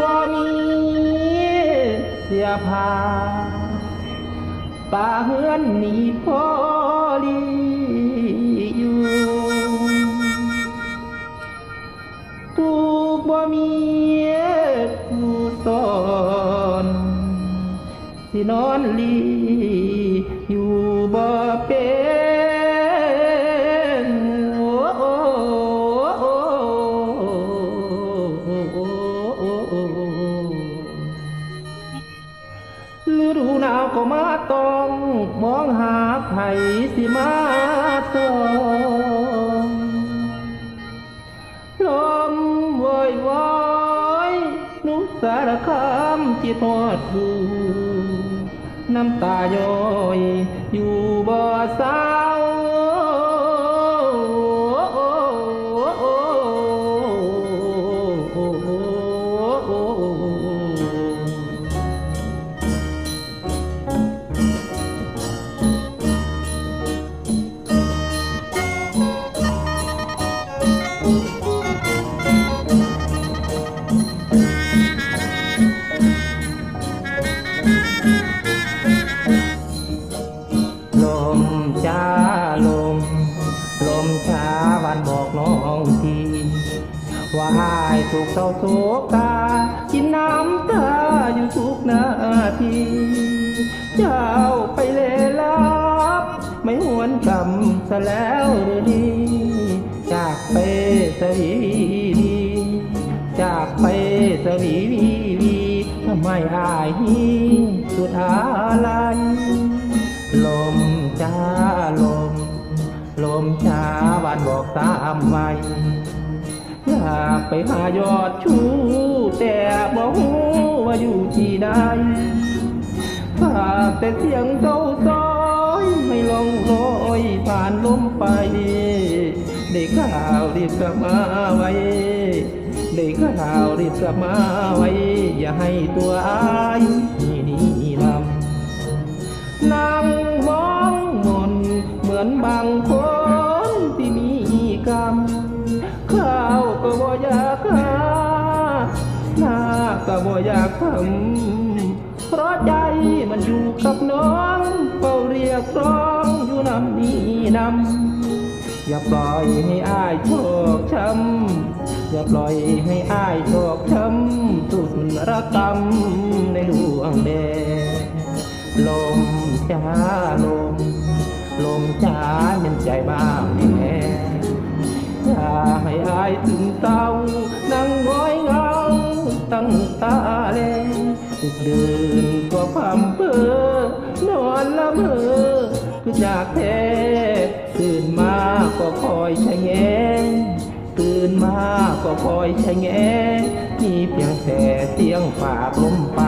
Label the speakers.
Speaker 1: บ่มีเสียผ้าป่าเฮือนนี่พอลีอยู่ถูกบ่มีผู้สอนสินอนลีอยู่ ดูหนาวก็มาต้อง มองหาไผสิมาสองลมวอยวอยนุสารคามจิตทอดดูน้ำตาย้อยอยู่บ่อสาว ลมช้าวันบอกน้องทีว่าหายสุขเศร้าโศกากินน้ำตาอยู่ทุกนาทีเจ้าไปเลลับ ไม่หวนกำซะแล้วหรือดี จากไปสวีดีจากไปสวีวีวีทำไมอายฮีสุดอะไรลมจ้าลม ลมช้าวันบอกตามไว้อยากไปหายอดชูแต่บอกว่าอยู่ที่ใดฝากแต่เสียงเศร้าซ้อยไม่ลงลอยผ่านลมไป ได้ข่าวรีบกลับมาไว้ได้ข่าวรีบกลับมาไว้ อย่าให้ตัวอาย กรรม ข้าวก็บ่อยากหาหน้าก็บ่อยากทำเพราะใจมันอยู่กับน้องเฝ้าเรียกร้องอยู่นำนี้นำอย่าปล่อยให้อายโชคช้ำอย่าปล่อยให้อายโชคช้ำสุดระกำในดวงแดงลมจ้าลมลมจ้าเย็นใจบ้างแน่ อย่าให้อายถึงเต้านั่งง้อยเงาตั้งตาแลดึกดื่นก็พำเพ้อนอนละเมอคือจากแท้ตื่นมาก็คอยชะแงตื่นมาก็คอยชะแงมีเพียงแต่เสียงฝ่าลมไป